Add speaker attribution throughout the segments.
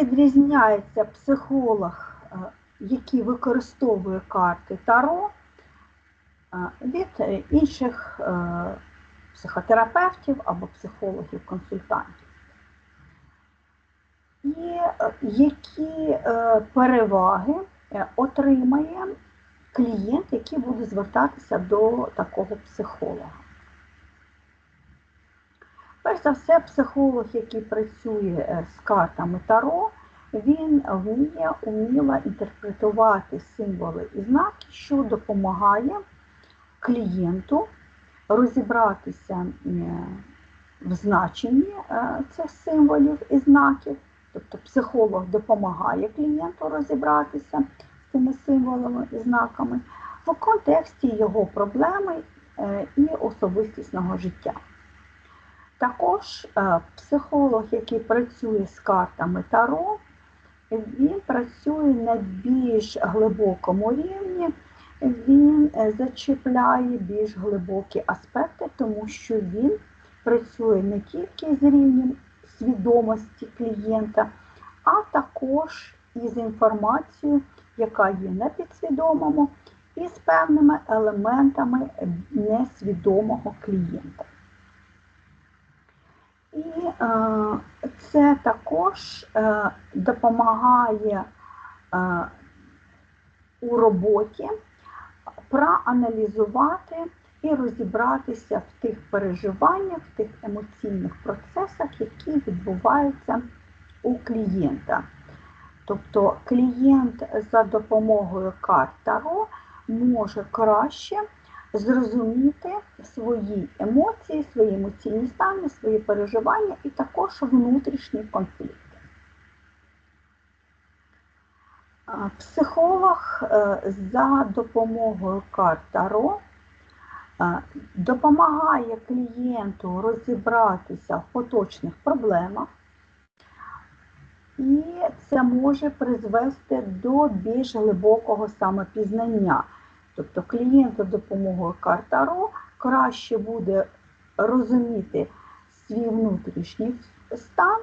Speaker 1: відрізняється психолог, е, який використовує карти Таро е, від інших е, психотерапевтів або психологів-консультантів. І які переваги отримає клієнт, який буде звертатися до такого психолога. Перш за все, психолог, який працює е, з картами Таро, він вміє уміло інтерпретувати символи і знаки, що допомагає клієнту розібратися в значенні е, цих символів і знаків. Тобто психолог допомагає клієнту розібратися з цими символами і знаками в контексті його проблеми е, і особистісного життя. Також е, психолог, який працює з картами Таро, він працює на більш глибокому рівні, він е, зачіпляє більш глибокі аспекти, тому що він працює не тільки з рівнем свідомості клієнта, а також із інформацією, яка є на підсвідомому, і з певними елементами несвідомого клієнта. І е, це також е, допомагає е, у роботі проаналізувати і розібратися в тих переживаннях, в тих емоційних процесах, які відбуваються у клієнта. Тобто клієнт за допомогою карт Таро може краще зрозуміти свої емоції, свої емоційні стани, свої переживання і також внутрішні конфлікти. Психолог е, за допомогою карт Таро е, допомагає клієнту розібратися в поточних проблемах, і це може призвести до більш глибокого самопізнання. Тобто клієнт за допомогою карт Таро краще буде розуміти свій внутрішній стан.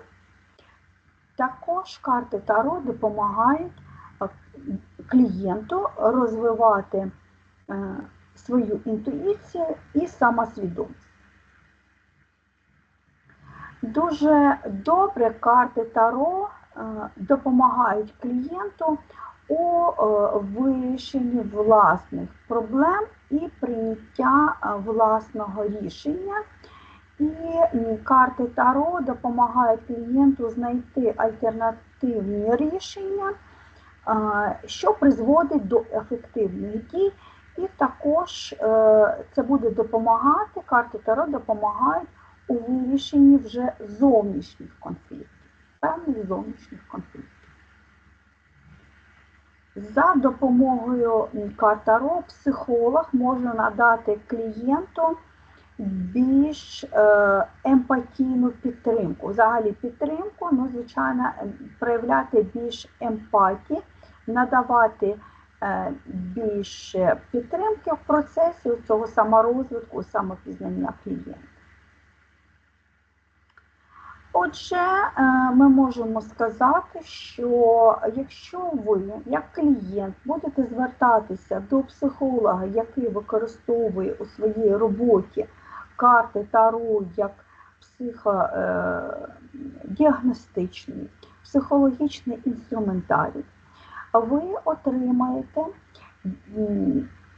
Speaker 1: Також карти Таро допомагають клієнту розвивати свою інтуїцію і самосвідомість. Дуже добре карти Таро допомагають клієнту у вирішенні власних проблем і прийняття власного рішення. І карти Таро допомагають клієнту знайти альтернативні рішення, що призводить до ефективних дій. І також це буде допомагати, карти Таро допомагають у вирішенні вже зовнішніх конфліктів, певних зовнішніх конфліктів. За допомогою Картаро психолог може надати клієнту більш е, емпатійну підтримку. Взагалі підтримку, ну, звичайно, проявляти більш емпатії, надавати е, більше підтримки в процесі цього саморозвитку, самопізнання клієнта. Отже, е, ми можемо сказати, що якщо ви, як клієнт, будете звертатися до психолога, який використовує у своїй роботі карти Таро як психодіагностичний, е, психологічний інструментарій, ви отримаєте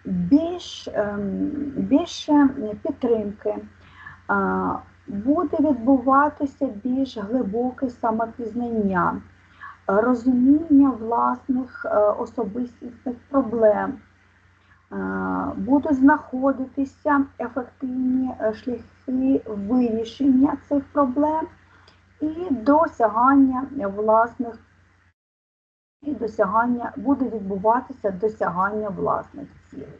Speaker 1: більш, ем, більше підтримки буде відбуватися більш глибоке самопізнання, розуміння власних е, особистісних проблем, е, будуть знаходитися ефективні е, шляхи вирішення цих проблем і досягання власних і досягання буде відбуватися досягання власних цілей.